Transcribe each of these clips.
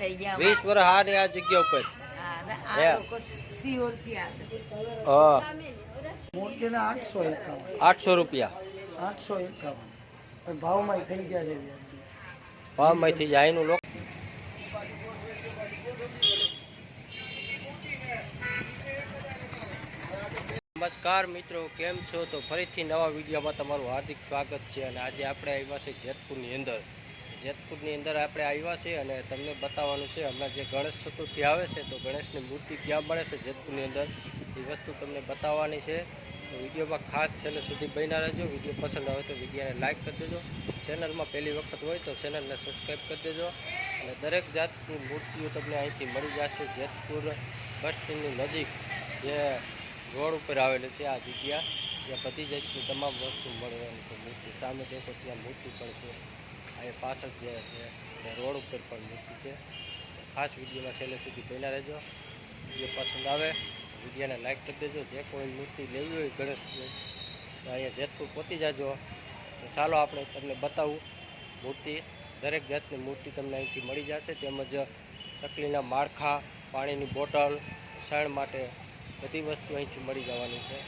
થઈ ગયા વીસ વર્ષ હારી આ જગ્યા ઉપર. હા, ને આ. હા. આઠસો રૂપિયા. આઠસો એકાવન. ભાવમાં થઈ જાય ભાવમાં થઈ જાય એનું લોક નમસ્કાર મિત્રો કેમ છો? તો ફરીથી નવા વિડીયોમાં તમારું હાર્દિક સ્વાગત છે અને આજે આપણે આવ્યા છે જેતપુરની અંદર. જેતપુરની અંદર આપણે આવ્યા છે અને તમને બતાવવાનું છે, હમણાં જે ગણેશ ચતુર્થી આવે છે, તો ગણેશની મૂર્તિ ક્યાં મળે છે જેતપુરની અંદર? એ વસ્તુ તમને બતાવવાની છે. તો વિડીયોમાં ખાસ છેલ્લે સુધી બન્યા રહેજો. વીડિયો પસંદ આવે તો વિડીયોને લાઇક કરી દેજો. ચેનલમાં પહેલી વખત હોય તો ચેનલને સબસ્ક્રાઈબ કરી દેજો. અને દરેક જાતની મૂર્તિઓ તમને અહીંથી મળી જશે જેતપુર બસ સ્ટેન્ડની નજીક, જે રોડ ઉપર આવેલી છે આ જગ્યા. ત્યાં બધી જાતની તમામ વસ્તુ મળવાની છે. મૂર્તિ સામે દેખો, ત્યાં મૂર્તિ પણ છે. આ પાછળ જે છે રોડ ઉપર પણ મૂર્તિ છે. ખાસ વિડીયોમાં છેલ્લે સુધી બન્યા રહેજો. વીડિયો પસંદ આવે, વિડીયોને લાઈક કરી દેજો. જે કોઈ મૂર્તિ લેવી હોય ગણેશ અહીંયા જેતપુર પહોંચી જાજો. ચાલો આપણે તમને બતાવું મૂર્તિ. દરેક જાતની મૂર્તિ તમને અહીંથી મળી જશે. તેમજ ચકલીના માળખા, પાણીની બોટલ શણ માટે બધી વસ્તુ અહીંથી મળી જવાની છે.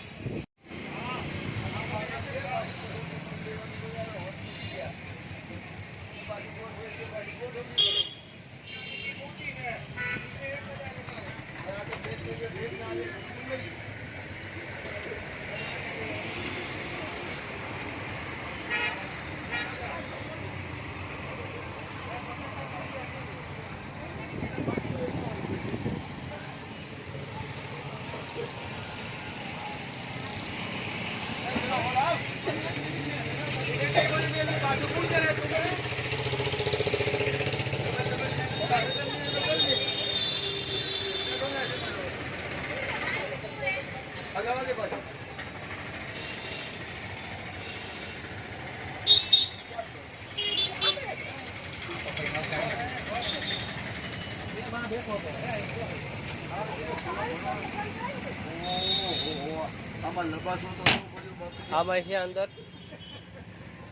આમાં છે અંદર.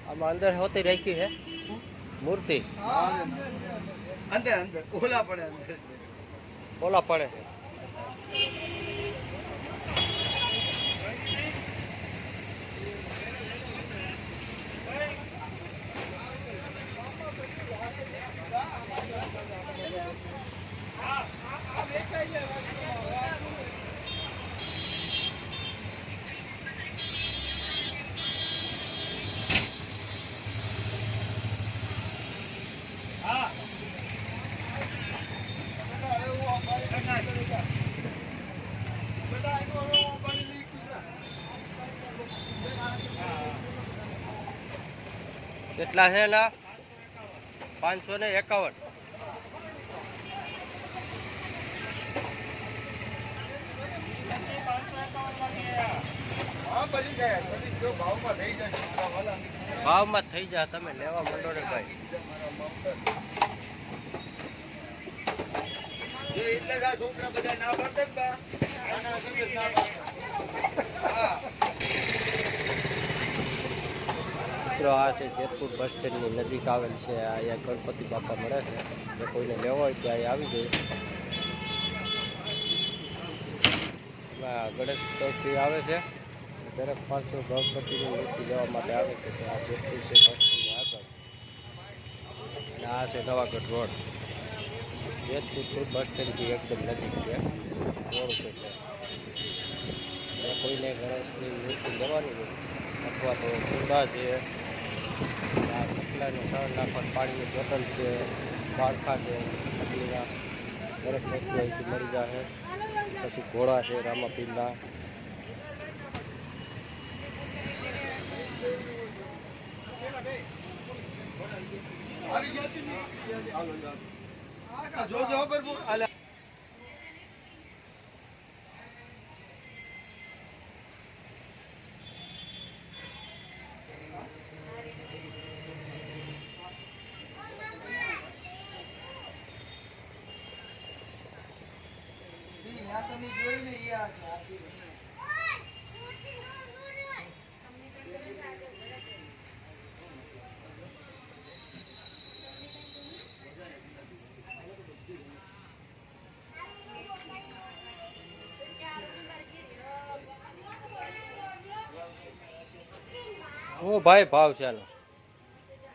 આમાં અંદર હોતી રાખી છે. મૂર્તિ. અંદર અંદર. ઓલા પડે અંદર. ઓલા પડે છે. કેટલા છે એના? પાંચસો ને એકાવન. ભાવ ભાવમાં થઈ જાય ભાવમાં થઈ જા તમે લેવા માંડો ને ભાઈ. એટલે છોકરા બધા ના પાડતા. મિત્રો, આ છે જેતપુર બસ સ્ટેન્ડની નજીક આવેલ છે. આ અહીંયા ગણપતિ બાપા મળે છે. જો કોઈને લેવો હોય તો અહીં આવી આ ગણેશ ચતુર્થી આવે છે. દરેક પાંચસો ગણપતિની મૂર્તિ લેવા માટે આવે છે. તો આ જેતપુર છે બસ સ્ટેન્ડની આગળ. અને આ છે નવાગઢ રોડ. જેતપુર બસ સ્ટેન્ડથી એકદમ નજીક છે. રોડ ઉપર છે કોઈને ગણેશની મૂર્તિ લેવાની હોય અથવા તો ગુંડા છે આ સપ્લાયનો સણ નાખવાનું પાણીની બોટલ છે માળખા છે ચકલીના દરેક વસ્તુ અહીંથી મળી જશે પછી ઘોડા છે રામાપીરના આવી ગયા હાલો ओ भाई भाव चलो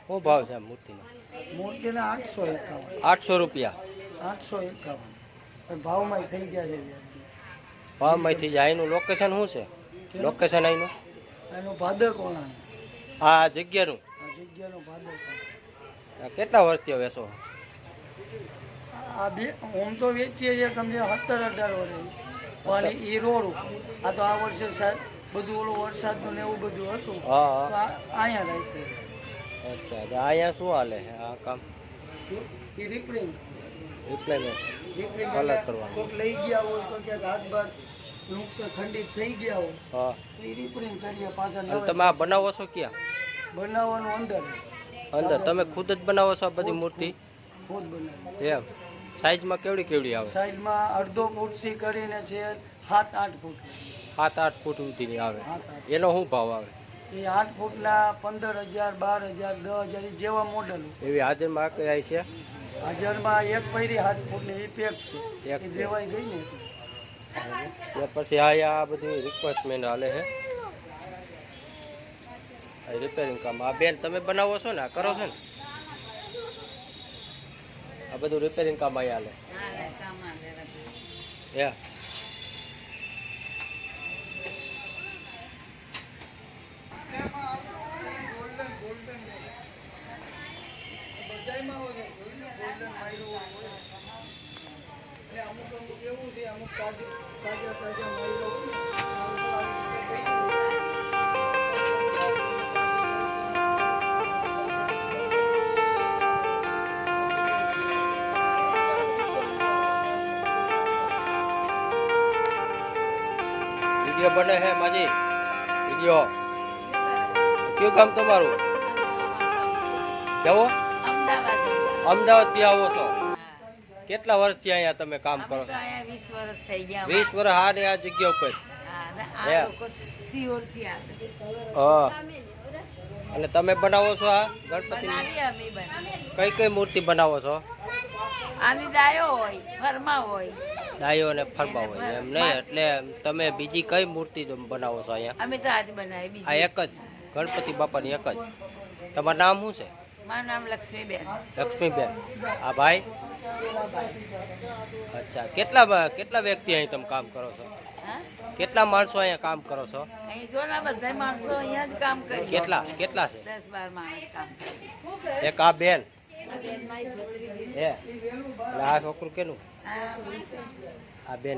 ओ भाव से मूर्ति मूर्ति ने आठ सौ एक आठ सौ रुपया आठ सौ एक પણ ભાવમાં થઈ જાય છે. ભાવમાંથી જાય. એનું લોકેશન શું છે? લોકેશન અહીંનું એનું ભાદર કોણ આ જગ્યાનું? આ જગ્યાનું ભાદર કેટલા વર્ષથી વેસો આ બે ઓમ તો વેચીએ છીએ તમને સત્તર અઢાર વર્ષ. પણ એ રોડ આ તો આ વર્ષે સાહેબ બધું ઓલું વરસાદનું ને એવું બધું હતું. હા હા. અહીંયા રાખ્યું અચ્છા અહીંયા શું હાલે આ કામ? એ રિપેરિંગ રિપ્લેમેન્ટ રિપેરિંગ Colour કરવાનું. કોઈક લઈ ગયા હોય તો ક્યાંક હાથ બાદ વૃક્ષ ખંડિત થઈ ગયા હોય હા. તો એ રિપેરિંગ કરીએ પાછા તમે આ બનાવો છો ક્યાં? બનાવવાનું અંદર. અંદર. તમે ખુદ જ બનાવો છો આ બધી મૂર્તિ? ખુદ બનાવી એમ. સાઈઝમાં કેવડી કેવડી આવે? સાઈડમાં અડધો ફૂટથી કરીને છે સાત આઠ ફૂટ. સાત આઠ ફૂટ સુધીની આવે. એનો શું ભાવ આવે? એ આઠ ફૂટના પંદર હજાર બાર હજાર દસ હજાર જેવા મોડલ એવી હાજરમાં આવી છે? હાજરમાં એક પૈરી હાથ ફૂટની એ પેક છે. એક એ છે. ગઈ ને. ને પછી આ આ બધી રિક્વેસ્ટમેન્ટ હાલે છે આ રિપેરિંગ કામ. આ બેન તમે બનાવો છો ને? આ કરો છો ને? આ બધું રિપેરિંગ કામ અહીંયા હાલે. હે અમુક અમુક એવું છે અમુક તાજા તાજા તાજા મહિલો વીડિયો બને હે માજી. વીડિયો. કયું કામ તમારું? કેવો? અમદાવાદ. થી આવો છો. કેટલા વર્ષથી અહીંયા તમે કામ કરો છો? વીસ વર્ષ થઈ ગયા વીસ વર્ષ આ ને આ જગ્યા ઉપર? હા, હે. હા. અને તમે બનાવો છો આ ગણપતિ કઈ કઈ મૂર્તિ બનાવો છો? આની ડાયો હોય ફરમા હોય. ડાયો અને ફરમા હોય એમ નહીં? એટલે તમે બીજી કઈ મૂર્તિ બનાવો છો અહીંયા? અમે તો આજ બનાવી આ એક જ? ગણપતિ બાપાની એક જ? તમારું નામ શું છે? મારું નામ લક્ષ્મીબેન. લક્ષ્મીબેન. આ ભાઈ? અચ્છા. કેટલા કેટલા વ્યક્તિ અહીં તમે કામ કરો છો? કેટલા માણસો અહીંયા કામ કરો છો? અહીં જો ના બધા માણસો અહીંયા જ કામ કરે. કેટલા? કેટલા છે? 10 12 માણસ કામ કરે. એક આ બેન? હે? આ છોકરું કેનું. આ બેન